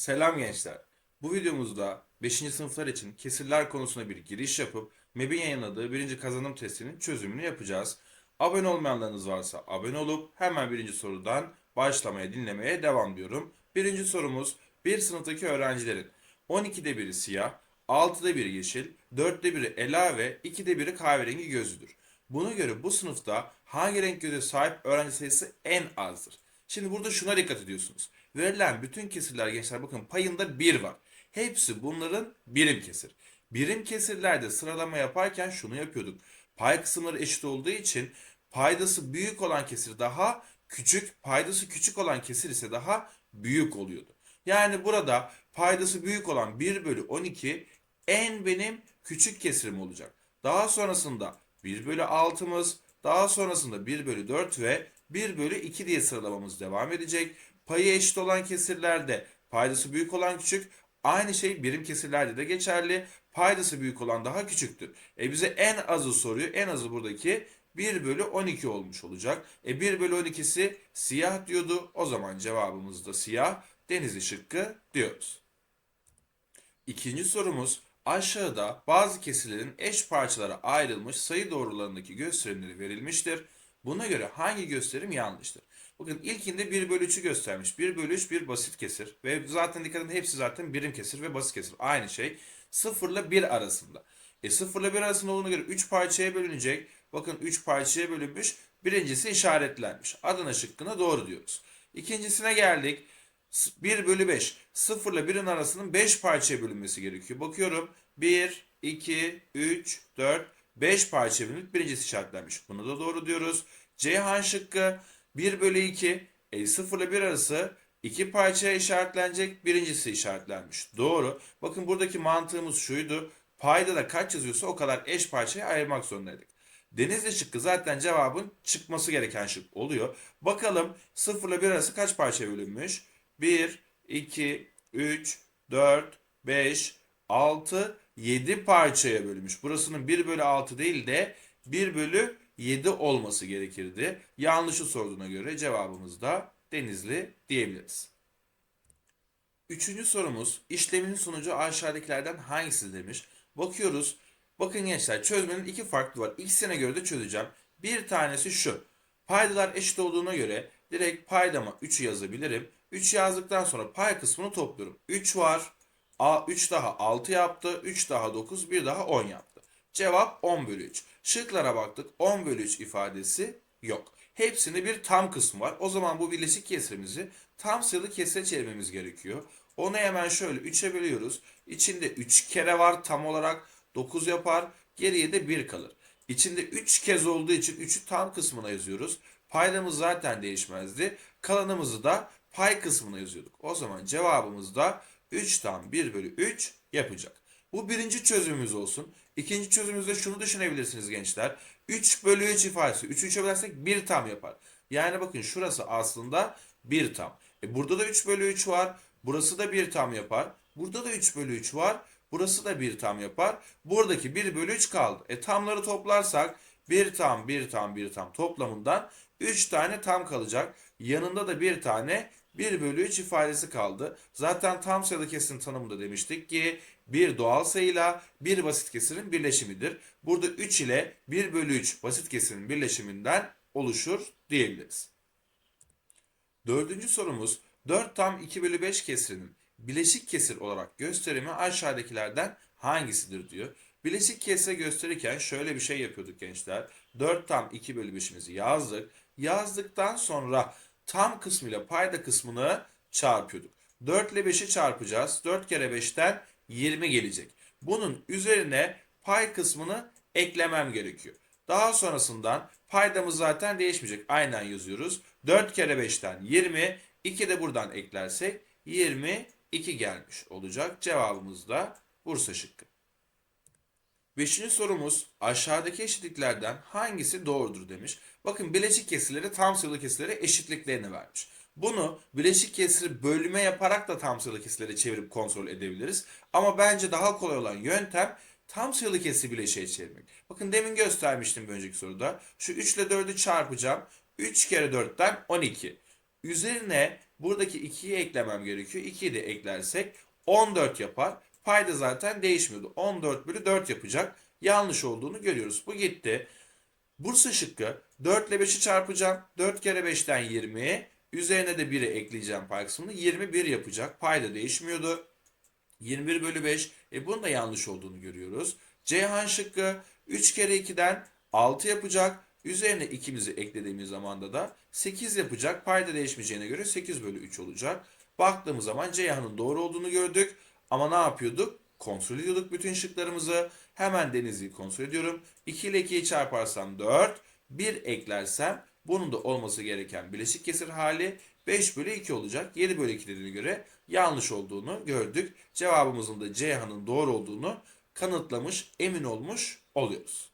Selam gençler. Bu videomuzda 5. sınıflar için kesirler konusuna bir giriş yapıp MEB'in yayınladığı birinci kazanım testinin çözümünü yapacağız. Abone olmayanlarınız varsa abone olup hemen birinci sorudan başlamaya dinlemeye devam diyorum. Birinci sorumuz bir sınıftaki öğrencilerin 12'de biri siyah, 6'da biri yeşil, 4'te biri ela ve 2'de biri kahverengi gözlüdür. Buna göre bu sınıfta hangi renk göze sahip öğrenci sayısı en azdır? Şimdi burada şuna dikkat ediyorsunuz. Verilen bütün kesirler gençler bakın payında 1 var. Hepsi bunların birim kesir. Birim kesirlerde sıralama yaparken şunu yapıyorduk. Pay kısımları eşit olduğu için paydası büyük olan kesir daha küçük, paydası küçük olan kesir ise daha büyük oluyordu. Yani burada paydası büyük olan 1 bölü 12 en benim küçük kesirim olacak. Daha sonrasında 1 bölü 6'mız, daha sonrasında 1 bölü 4 ve 1 bölü 2 diye sıralamamız devam edecek. Payı eşit olan kesirlerde paydası büyük olan küçük, aynı şey birim kesirlerde de geçerli. Paydası büyük olan daha küçüktür. E bize en azı soruyor. En azı buradaki 1 bölü 12 olmuş olacak. E 1 bölü 12'si siyah diyordu. O zaman cevabımız da siyah. Denizli şıkkı diyoruz. İkinci sorumuz aşağıda bazı kesirlerin eş parçalara ayrılmış sayı doğrularındaki gösterimleri verilmiştir. Buna göre hangi gösterim yanlıştır? Bakın ilkinde 1 bölü 3'ü göstermiş. 1 bölü 3 bir basit kesir. Ve zaten dikkat edin hepsi zaten birim kesir ve basit kesir. Aynı şey 0 ile 1 arasında. E 0 ile 1 arasında olduğuna göre 3 parçaya bölünecek. Bakın 3 parçaya bölünmüş. Birincisi işaretlenmiş. Adana şıkkına doğru diyoruz. İkincisine geldik. 1 bölü 5. 0 ile 1'in arasının 5 parçaya bölünmesi gerekiyor. Bakıyorum 1, 2, 3, 4, 5 parçaya bölünüp birincisi işaretlenmiş. Bunu da doğru diyoruz. Ceyhan şıkkı 1 bölü 2. E 0 ile 1 arası 2 parçaya işaretlenecek. Birincisi işaretlenmiş. Doğru. Bakın buradaki mantığımız şuydu. Payda da kaç yazıyorsa o kadar eş parçaya ayırmak zorundaydık. Denizli şıkkı zaten cevabın çıkması gereken şık oluyor. Bakalım 0 ile 1 arası kaç parçaya bölünmüş? 1, 2, 3, 4, 5, 6, 7 parçaya bölünmüş. Burasının 1 bölü 6 değil de 1 bölü 7 olması gerekirdi. Yanlışı sorduğuna göre cevabımız da Denizli diyebiliriz. Üçüncü sorumuz işlemin sonucu aşağıdakilerden hangisi demiş. Bakıyoruz. Bakın gençler çözmenin iki farklı var. İkisine göre de çözeceğim. Bir tanesi şu. Paydalar eşit olduğuna göre direkt paydama 3'ü yazabilirim. 3 yazdıktan sonra pay kısmını topluyorum. 3 var. A 3 daha 6 yaptı. 3 daha 9. 1 daha 10 yaptı. Cevap 10 bölü 3. Şıklara baktık. 10 bölü 3 ifadesi yok. Hepsinde bir tam kısmı var. O zaman bu birleşik kesrimizi tam sayılı kesre çevirmemiz gerekiyor. Onu hemen şöyle 3'e bölüyoruz. İçinde 3 kere var tam olarak 9 yapar. Geriye de 1 kalır. İçinde 3 kez olduğu için 3'ü tam kısmına yazıyoruz. Paydamız zaten değişmezdi. Kalanımızı da pay kısmına yazıyorduk. O zaman cevabımız da 3 tam 1 bölü 3 yapacak. Bu birinci çözümümüz olsun. İkinci çözümümüzde şunu düşünebilirsiniz gençler. 3 bölü 3 ifadesi. 3'ü 3'e bölersek 1 tam yapar. Yani bakın şurası aslında 1 tam. E burada da 3 bölü 3 var. Burası da 1 tam yapar. Burada da 3 bölü 3 var. Burası da 1 tam yapar. Buradaki 1 bölü 3 kaldı. E tamları toplarsak 1 tam 1 tam 1 tam toplamından 3 tane tam kalacak. Yanında da bir tane 1 bölü 3 ifadesi kaldı. Zaten tam sayılı kesirin tanımında demiştik ki bir doğal sayıyla bir basit kesirin birleşimidir. Burada 3 ile 1 bölü 3 basit kesirin birleşiminden oluşur diyebiliriz. Dördüncü sorumuz 4 tam 2 bölü 5 kesirinin bileşik kesir olarak gösterimi aşağıdakilerden hangisidir diyor. Bileşik kesre gösterirken şöyle bir şey yapıyorduk gençler. 4 tam 2 bölü 5'imizi yazdık. Yazdıktan sonra tam kısmıyla payda kısmını çarpıyorduk. 4 ile 5'i çarpacağız. 4 kere 5'ten 20 gelecek. Bunun üzerine pay kısmını eklemem gerekiyor. Daha sonrasından paydamız zaten değişmeyecek. Aynen yazıyoruz. 4 kere 5'ten 20. 2 de buradan eklersek 22 gelmiş olacak. Cevabımız da Bursa şıkkı. Beşinci sorumuz aşağıdaki eşitliklerden hangisi doğrudur demiş. Bakın bileşik kesirleri tam sayılı kesirlere eşitliklerini vermiş. Bunu bileşik kesiri bölme yaparak da tam sayılı kesirlere çevirip kontrol edebiliriz. Ama bence daha kolay olan yöntem tam sayılı kesiri bileşiğe çevirmek. Bakın demin göstermiştim bir önceki soruda. Şu 3 ile 4'ü çarpacağım. 3 kere 4'ten 12. Üzerine Buradaki 2'yi eklemem gerekiyor. 2'yi de eklersek 14 yapar. Payda zaten değişmiyordu. 14 bölü 4 yapacak. Yanlış olduğunu görüyoruz. Bu gitti. Bursa şıkkı 4 ile 5'i çarpacağım. 4 kere 5'ten 20. Üzerine de 1'i ekleyeceğim pay kısmını. 21 yapacak. Payda değişmiyordu. 21 bölü 5. E bunun da yanlış olduğunu görüyoruz. Ceyhan şıkkı 3 kere 2'den 6 yapacak. Üzerine 2'mizi eklediğimiz zamanda da 8 yapacak. Payda değişmeyeceğine göre 8 bölü 3 olacak. Baktığımız zaman Ceyhan'ın doğru olduğunu gördük. Ama ne yapıyorduk? Kontrol ediyorduk bütün şıklarımızı. Hemen Denizli'yi kontrol ediyorum. 2 ile 2'yi çarparsam 4. 1 eklersem bunun da olması gereken bileşik kesir hali 5 bölü 2 olacak. 7 bölü 2 dediğine göre yanlış olduğunu gördük. Cevabımızın da Ceyhan'ın doğru olduğunu kanıtlamış, emin olmuş oluyoruz.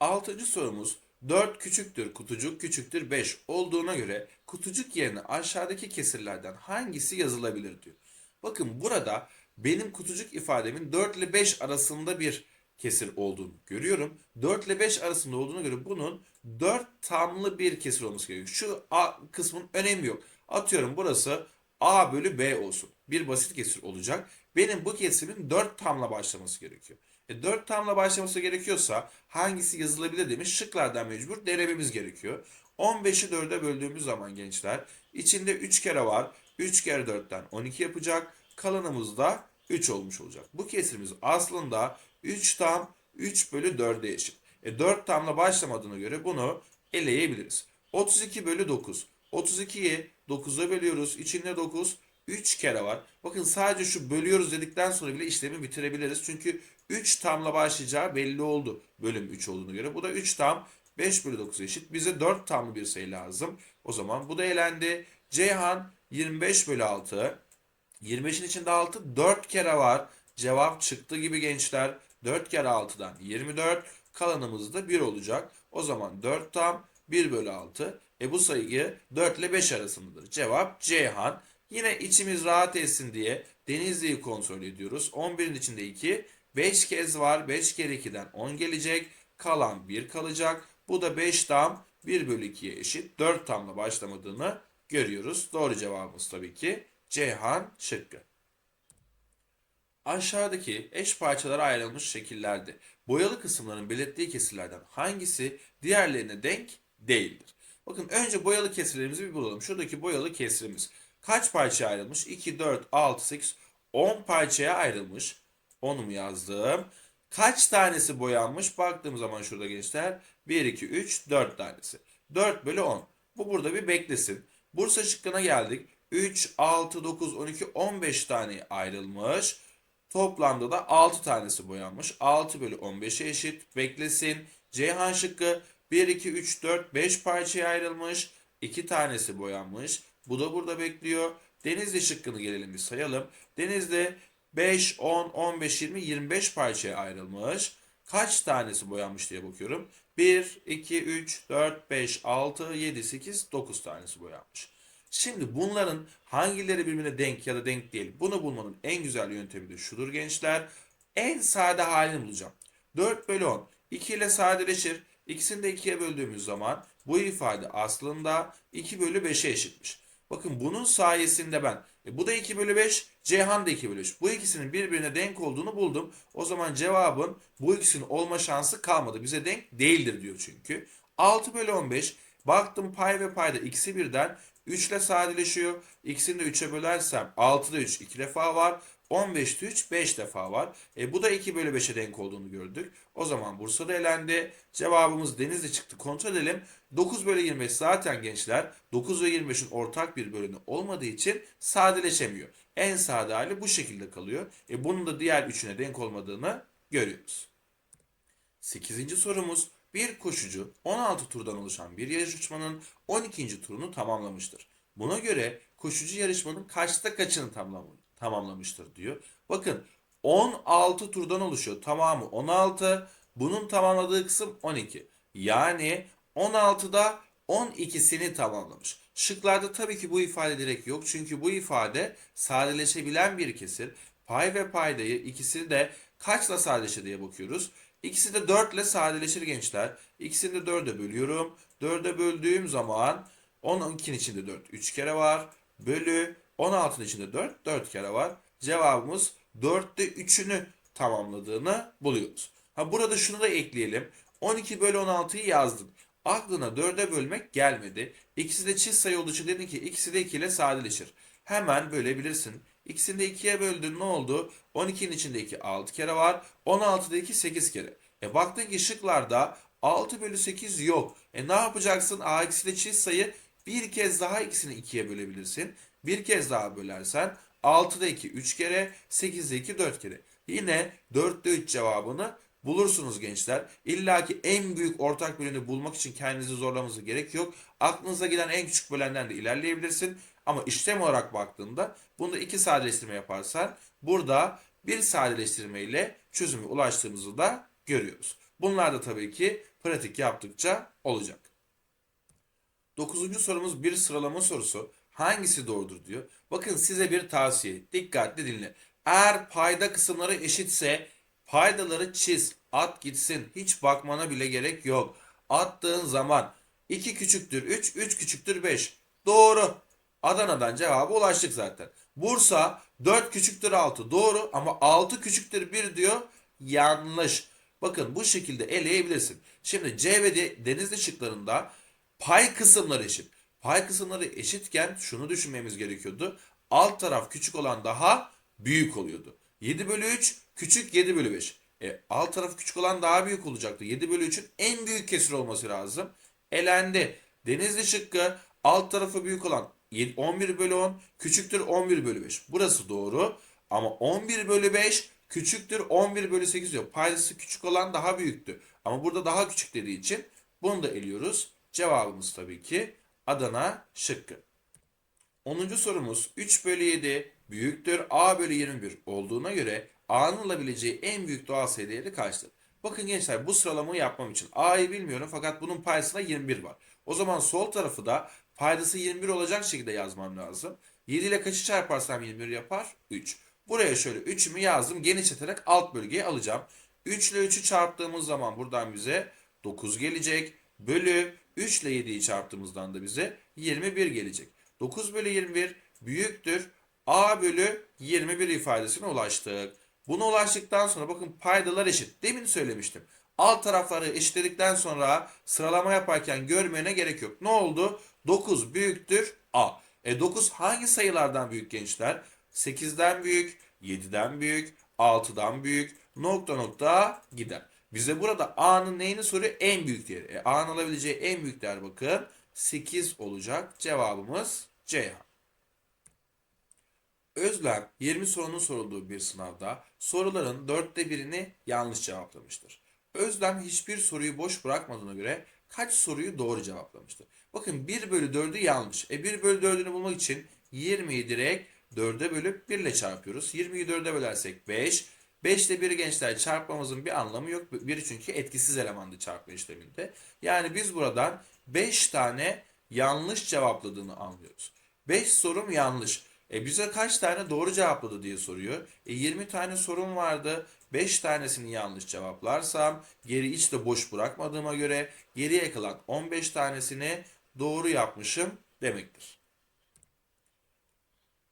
Altıncı sorumuz 4 küçüktür kutucuk küçüktür 5 olduğuna göre kutucuk yerine aşağıdaki kesirlerden hangisi yazılabilir diyor. Bakın burada benim kutucuk ifademin 4 ile 5 arasında bir kesir olduğunu görüyorum. 4 ile 5 arasında olduğuna göre bunun 4 tamlı bir kesir olması gerekiyor. Şu A kısmın önemi yok. Atıyorum burası A bölü B olsun. Bir basit kesir olacak. Benim bu kesirin 4 tamla başlaması gerekiyor. E 4 tamla başlaması gerekiyorsa hangisi yazılabilir demiş. Şıklardan mecbur denememiz gerekiyor. 15'i 4'e böldüğümüz zaman gençler içinde 3 kere var. 3 kere 4'ten 12 yapacak. Kalanımız da 3 olmuş olacak. Bu kesirimiz aslında 3 tam 3 bölü 4'e eşit. E 4 tamla başlamadığına göre bunu eleyebiliriz. 32 bölü 9. 32'yi 9'a bölüyoruz. İçinde 9 3 kere var. Bakın sadece şu bölüyoruz dedikten sonra bile işlemi bitirebiliriz. Çünkü 3 tamla başlayacağı belli oldu. Bölüm 3 olduğuna göre. Bu da 3 tam 5 bölü 9 eşit. Bize 4 tamlı bir sayı lazım. O zaman bu da elendi. Ceyhan 25 bölü 6. 25'in içinde 6 4 kere var. Cevap çıktı gibi gençler. 4 kere 6'dan 24. Kalanımız da 1 olacak. O zaman 4 tam 1 bölü 6. E bu sayı 4 ile 5 arasındadır. Cevap Ceyhan. Yine içimiz rahat etsin diye Denizli'yi kontrol ediyoruz. 11'in içinde 2. 5 kez var. 5 kere 2'den 10 gelecek. Kalan 1 kalacak. Bu da 5 tam 1 bölü 2'ye eşit. 4 tamla başlamadığını görüyoruz. Doğru cevabımız tabii ki Ceyhan şıkkı. Aşağıdaki eş parçalara ayrılmış şekillerde boyalı kısımların belirttiği kesirlerden hangisi diğerlerine denk değildir? Bakın önce boyalı kesirlerimizi bir bulalım. Şuradaki boyalı kesirimiz kaç parçaya ayrılmış? 2, 4, 6, 8, 10 parçaya ayrılmış. 10'umu yazdım. Kaç tanesi boyanmış? Baktığım zaman şurada gençler 1, 2, 3, 4 tanesi. 4 bölü 10. Bu burada bir beklesin. Bursa şıkkına geldik. 3, 6, 9, 12, 15 tane ayrılmış. Toplamda da 6 tanesi boyanmış. 6 bölü 15'e eşit. Beklesin. Ceyhan şıkkı 1, 2, 3, 4, 5 parçaya ayrılmış. 2 tanesi boyanmış. Bu da burada bekliyor. Denizli şıkkını gelelim bir sayalım. Denizli 5, 10, 15, 20, 25 parçaya ayrılmış. Kaç tanesi boyanmış diye bakıyorum. 1, 2, 3, 4, 5, 6, 7, 8, 9 tanesi boyanmış. Şimdi bunların hangileri birbirine denk ya da denk değil? Bunu bulmanın en güzel yöntemi de şudur gençler. En sade halini bulacağım. 4 bölü 10. 2 ile sadeleşir. İkisini de 2'ye böldüğümüz zaman bu ifade aslında 2 bölü 5'e eşitmiş. Bakın bunun sayesinde ben e bu da 2 bölü 5, Ceyhan da 2 bölü 3. Bu ikisinin birbirine denk olduğunu buldum. O zaman cevabın bu ikisinin olma şansı kalmadı. Bize denk değildir diyor çünkü. 6 bölü 15 baktım pay ve payda ikisi birden 3 ile sadeleşiyor. İkisini de 3'e bölersem 6'da 3 2 defa var. 15'te 3 5 defa var. E, bu da 2 bölü 5'e denk olduğunu gördük. O zaman Bursa'da elendi. Cevabımız Denizli çıktı. Kontrol edelim. 9 bölü 25 zaten gençler 9 ve 25'in ortak bir bölümü olmadığı için sadeleşemiyor. En sade hali bu şekilde kalıyor. E, bunun da diğer üçüne denk olmadığını görüyoruz. 8. sorumuz bir koşucu 16 turdan oluşan bir yarışmanın 12. turunu tamamlamıştır. Buna göre koşucu yarışmanın kaçta kaçını tamam- tamamlamıştır diyor. Bakın 16 turdan oluşuyor. Tamamı 16. Bunun tamamladığı kısım 12. Yani 16'da 12'sini tamamlamış. Şıklarda tabii ki bu ifade direkt yok. Çünkü bu ifade sadeleşebilen bir kesir. Pay ve paydayı ikisini de kaçla sadeleşir diye bakıyoruz. İkisi de 4 ile sadeleşir gençler. İkisini de 4'e bölüyorum. 4'e böldüğüm zaman 12'nin içinde 4 3 kere var. bölü 16'nın içinde 4, 4 kere var. Cevabımız 4'te 3'ünü tamamladığını buluyoruz. Ha burada şunu da ekleyelim. 12 bölü 16'yı yazdın. Aklına 4'e bölmek gelmedi. İkisi de çift sayı olduğu için dedin ki ikisi de 2 ile sadeleşir. Hemen bölebilirsin. İkisini de 2'ye böldün ne oldu? 12'nin içinde 2 6 kere var. 16'da 2 8 kere. E baktın ki şıklarda 6 bölü 8 yok. E ne yapacaksın? A eksi de çift sayı bir kez daha ikisini 2'ye bölebilirsin. Bir kez daha bölersen 6'da 2 3 kere, 8'de 2 4 kere. Yine 4'te 3 cevabını bulursunuz gençler. İlla ki en büyük ortak böleni bulmak için kendinizi zorlamanıza gerek yok. Aklınıza gelen en küçük bölenden de ilerleyebilirsin. Ama işlem olarak baktığında bunda iki sadeleştirme yaparsan burada bir sadeleştirme ile çözüme ulaştığımızı da görüyoruz. Bunlar da tabii ki pratik yaptıkça olacak. Dokuzuncu sorumuz bir sıralama sorusu. Hangisi doğrudur diyor. Bakın size bir tavsiye. Dikkatli dinle. Eğer payda kısımları eşitse paydaları çiz. At gitsin. Hiç bakmana bile gerek yok. Attığın zaman 2 küçüktür 3, 3 küçüktür 5. Doğru. Adana'dan cevaba ulaştık zaten. Bursa 4 küçüktür 6. Doğru ama 6 küçüktür 1 diyor. Yanlış. Bakın bu şekilde eleyebilirsin. Şimdi C ve D, Denizli şıklarında pay kısımları eşit. Pay kısımları eşitken şunu düşünmemiz gerekiyordu. Alt taraf küçük olan daha büyük oluyordu. 7 bölü 3 küçük 7 bölü 5. E, alt taraf küçük olan daha büyük olacaktı. 7 bölü 3'ün en büyük kesir olması lazım. Elendi. Denizli şıkkı alt tarafı büyük olan 11 bölü 10 küçüktür 11 bölü 5. Burası doğru. Ama 11 bölü 5 küçüktür 11 bölü 8 diyor. Paydası küçük olan daha büyüktü. Ama burada daha küçük dediği için bunu da eliyoruz. Cevabımız tabii ki Adana şıkkı. 10. sorumuz 3 bölü 7 büyüktür A bölü 21 olduğuna göre A'nın alabileceği en büyük doğal sayı kaçtır? Bakın gençler bu sıralamayı yapmam için A'yı bilmiyorum fakat bunun paydasında 21 var. O zaman sol tarafı da paydası 21 olacak şekilde yazmam lazım. 7 ile kaçı çarparsam 21 yapar? 3. Buraya şöyle 3'ümü yazdım. Genişleterek alt bölgeyi alacağım. 3 ile 3'ü çarptığımız zaman buradan bize 9 gelecek. Bölü 3 ile 7'yi çarptığımızdan da bize 21 gelecek. 9 bölü 21 büyüktür. A bölü 21 ifadesine ulaştık. Buna ulaştıktan sonra bakın paydalar eşit. Demin söylemiştim. Alt tarafları eşitledikten sonra sıralama yaparken görmene gerek yok. Ne oldu? 9 büyüktür A. E 9 hangi sayılardan büyük gençler? 8'den büyük, 7'den büyük, 6'dan büyük, nokta nokta gider. Bize burada A'nın neyini soruyor? En büyük değeri. E, A'nın alabileceği en büyük değer bakın 8 olacak. Cevabımız Ceyhan. Özlem 20 sorunun sorulduğu bir sınavda soruların dörtte birini yanlış cevaplamıştır. Özlem hiçbir soruyu boş bırakmadığına göre kaç soruyu doğru cevaplamıştır? Bakın 1 bölü 4'ü yanlış. E 1 bölü 4'ünü bulmak için 20'yi direkt 4'e bölüp 1 ile çarpıyoruz. 20'yi 4'e bölersek 5. 5 ile 1'i gençler çarpmamızın bir anlamı yok. 1 çünkü etkisiz elemandı çarpma işleminde. Yani biz buradan 5 tane yanlış cevapladığını anlıyoruz. 5 sorum yanlış. E bize kaç tane doğru cevapladı diye soruyor. E 20 tane sorum vardı. 5 tanesini yanlış cevaplarsam geri hiç de boş bırakmadığıma göre geriye kalan 15 tanesini doğru yapmışım demektir.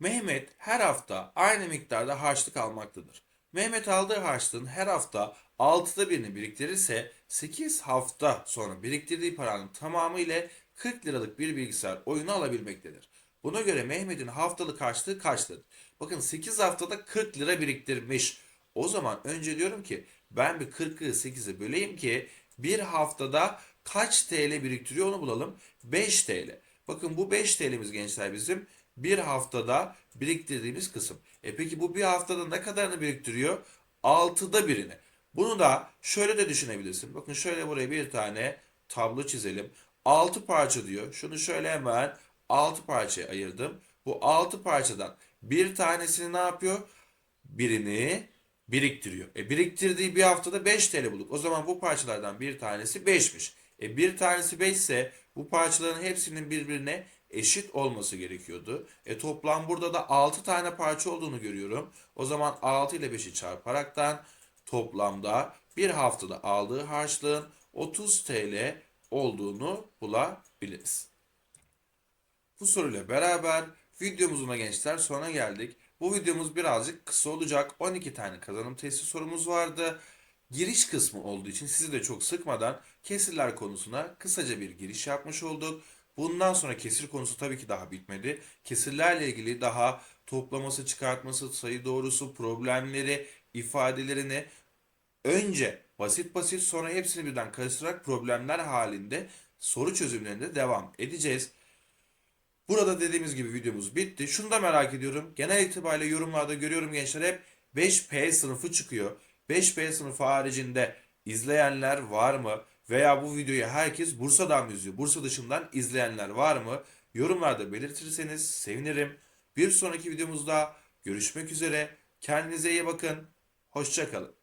Mehmet her hafta aynı miktarda harçlık almaktadır. Mehmet aldığı harçlığın her hafta 6'da birini biriktirirse 8 hafta sonra biriktirdiği paranın tamamı ile 40 liralık bir bilgisayar oyunu alabilmektedir. Buna göre Mehmet'in haftalık harçlığı kaçtır? Bakın 8 haftada 40 lira biriktirmiş. O zaman önce diyorum ki ben bir 40'ı 8'e böleyim ki bir haftada kaç TL biriktiriyor onu bulalım. 5 TL. Bakın bu 5 TL'miz gençler bizim bir haftada biriktirdiğimiz kısım. E peki bu bir haftada ne kadarını biriktiriyor? 6'da birini. Bunu da şöyle de düşünebilirsin. Bakın şöyle buraya bir tane tablo çizelim. 6 parça diyor. Şunu şöyle hemen 6 parçaya ayırdım. Bu 6 parçadan bir tanesini ne yapıyor? Birini biriktiriyor. E biriktirdiği bir haftada 5 TL bulduk. O zaman bu parçalardan bir tanesi 5'miş. E bir tanesi 5 ise bu parçaların hepsinin birbirine eşit olması gerekiyordu. E toplam burada da 6 tane parça olduğunu görüyorum. O zaman 6 ile 5'i çarparaktan toplamda bir haftada aldığı harçlığın 30 TL olduğunu bulabiliriz. Bu soruyla beraber Videomuzun gençler sona geldik. Bu videomuz birazcık kısa olacak. 12 tane kazanım testi sorumuz vardı. Giriş kısmı olduğu için sizi de çok sıkmadan kesirler konusuna kısaca bir giriş yapmış olduk. Bundan sonra kesir konusu tabii ki daha bitmedi. Kesirlerle ilgili daha toplaması, çıkartması, sayı doğrusu, problemleri, ifadelerini önce basit basit sonra hepsini birden karıştırarak problemler halinde soru çözümlerinde devam edeceğiz. Burada dediğimiz gibi videomuz bitti. Şunu da merak ediyorum. Genel itibariyle yorumlarda görüyorum gençler hep 5P sınıfı çıkıyor. 5P sınıfı haricinde izleyenler var mı? Veya bu videoyu herkes Bursa'dan mı izliyor? Bursa dışından izleyenler var mı? Yorumlarda belirtirseniz sevinirim. Bir sonraki videomuzda görüşmek üzere. Kendinize iyi bakın. Hoşça kalın.